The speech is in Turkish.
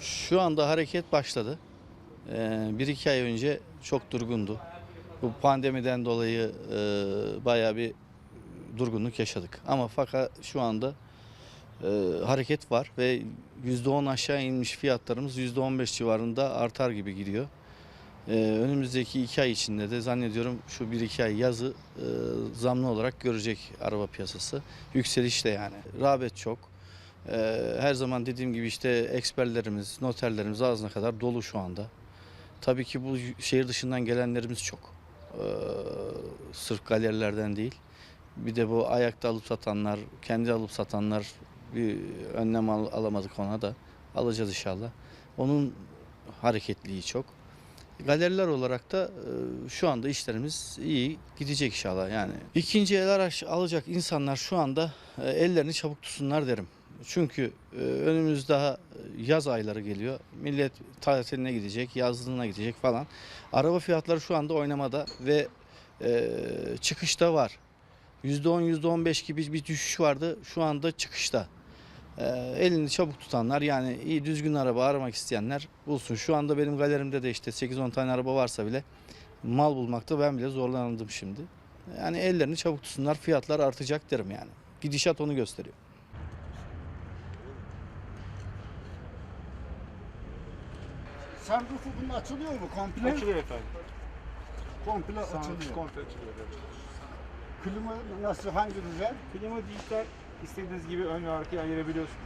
Şu anda hareket başladı. Ee, bir iki ay önce çok durgundu. Bu pandemiden dolayı e, bayağı bir durgunluk yaşadık. Ama fakat şu anda e, hareket var ve %10 aşağı inmiş fiyatlarımız %15 civarında artar gibi gidiyor. Ee, önümüzdeki iki ay içinde de zannediyorum şu bir iki ay yazı e, zamlı olarak görecek araba piyasası. Yükseliş de yani. Rağbet çok. Ee, her zaman dediğim gibi işte eksperlerimiz, noterlerimiz ağzına kadar dolu şu anda. Tabii ki bu şehir dışından gelenlerimiz çok. Ee, sırf galerilerden değil. Bir de bu ayakta alıp satanlar, kendi alıp satanlar bir önlem al- alamadık ona da. Alacağız inşallah. Onun hareketliği çok. Galeriler olarak da e, şu anda işlerimiz iyi gidecek inşallah yani. İkinci el araç alacak insanlar şu anda e, ellerini çabuk tutsunlar derim. Çünkü e, önümüz daha yaz ayları geliyor. Millet tatiline gidecek, yazlığına gidecek falan. Araba fiyatları şu anda oynamada ve e, çıkışta var. %10, %15 gibi bir düşüş vardı. Şu anda çıkışta. Elini çabuk tutanlar yani iyi düzgün araba aramak isteyenler bulsun. Şu anda benim galerimde de işte 8-10 tane araba varsa bile mal bulmakta ben bile zorlandım şimdi. Yani ellerini çabuk tutsunlar fiyatlar artacak derim yani. Gidişat onu gösteriyor. Sunroofu bunun açılıyor mu komple? Açılıyor efendim. Komple Sağ açılıyor. komple açılıyor. evet. Klima nasıl hangi düzen? Klima dijital istediğiniz gibi ön ve arkaya ayırabiliyorsunuz.